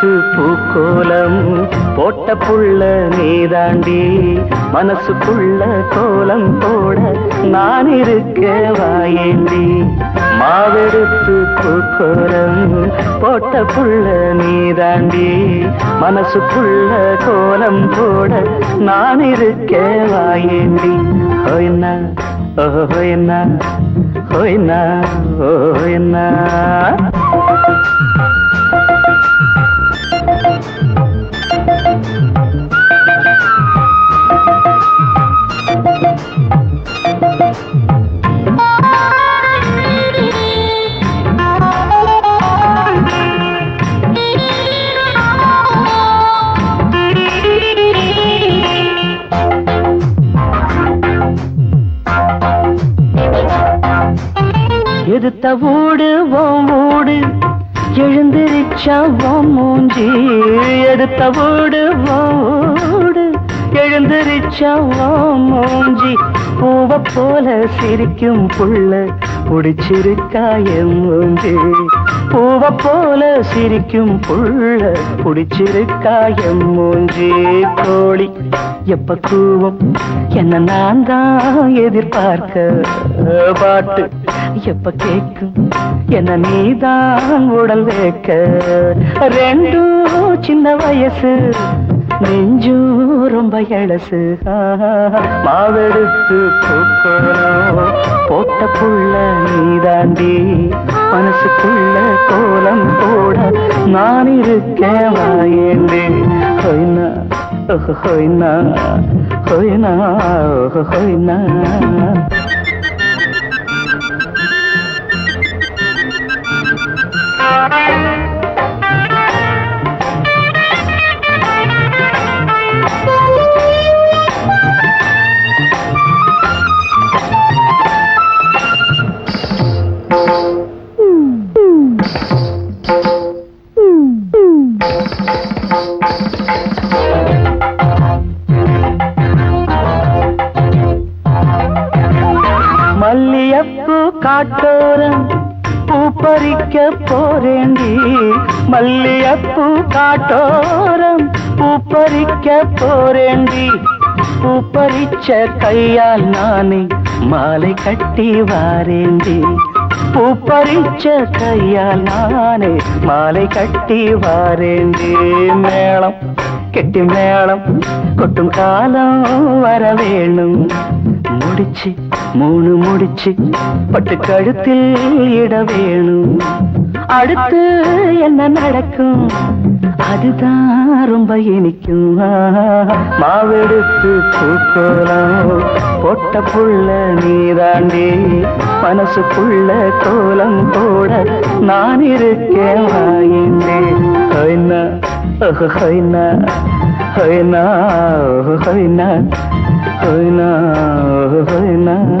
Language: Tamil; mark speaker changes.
Speaker 1: பூத்து பூக்கோலம் போட்ட புள்ள நீதாண்டி மனசுக்குள்ள கோலம் போட நான் இருக்க வாயேண்டி. மாவெடுத்து பூக்கோலம் போட்ட புள்ள நீதாண்டி மனசுக்குள்ள கோலம் போட நான் இருக்க வாயேண்டி. ஹோய்னா என்ன ஹோய்னா என்ன எதுத்த ஓடு ஓம் வீடு எழுந்திருச்சா ஓம் மூஞ்சி. எடுத்த ஓடு ஓடு வீடு எழுந்திருச்சா ஓம் மூஞ்சி. பூவை போல சிரிக்கும் புள்ள. புடிச்சிருக்கா என் மூஞ்சி பூவ போல சிரிக்கும் புள்ள புடிச்சிருக்கா என் கோழி எப்ப கூவம்? என்ன நான் தான் எதிர்பார்க்க பாட்டு. எப்ப கேட்கும்? என்ன நீதான் உடல் வைக்க? ரெண்டும் சின்ன வயசு நெஞ்சும் ரொம்ப எழசு மாவெடுத்து பூக்கோல போட்ட புள்ள நீதாண்டி. மனசுக்குள்ள கோலம் போட நான் இருக்கேன் வாயேண்டி ஹொய்னா ஹொய்னா ஹொய்னா ஹொய்னா காட்டோரம் பூ பறிக்க போறேண்டி மல்லியப்பூ காட்டோரம் பூ பறிக்க போறேண்டி பூ பறிச்ச கையால் நானே மாலை கட்டி வாரேண்டி பூ பறிச்ச கையால் நானே மாலை கட்டி வாரேண்டி மேளம் கெட்டி மேளம் கொட்டும் காலம் வர வேணும் முடிச்சு மூணு முடிச்சு பட்டு கழுத்தில் இட வேணும். அடுத்து என்ன நடக்கும்? அதுதான் ரொம்ப இனிக்கும். மாவெடுத்து பூக்கோலம் பொட்ட புள்ள நீதாண்டி மனசுக்குள்ள கோலம் போட நான் இருக்கேன் வாயின்றே ஹைனா ஹைனா ஹைனா ஹைனா ஹைனா. ರೋಹನಾ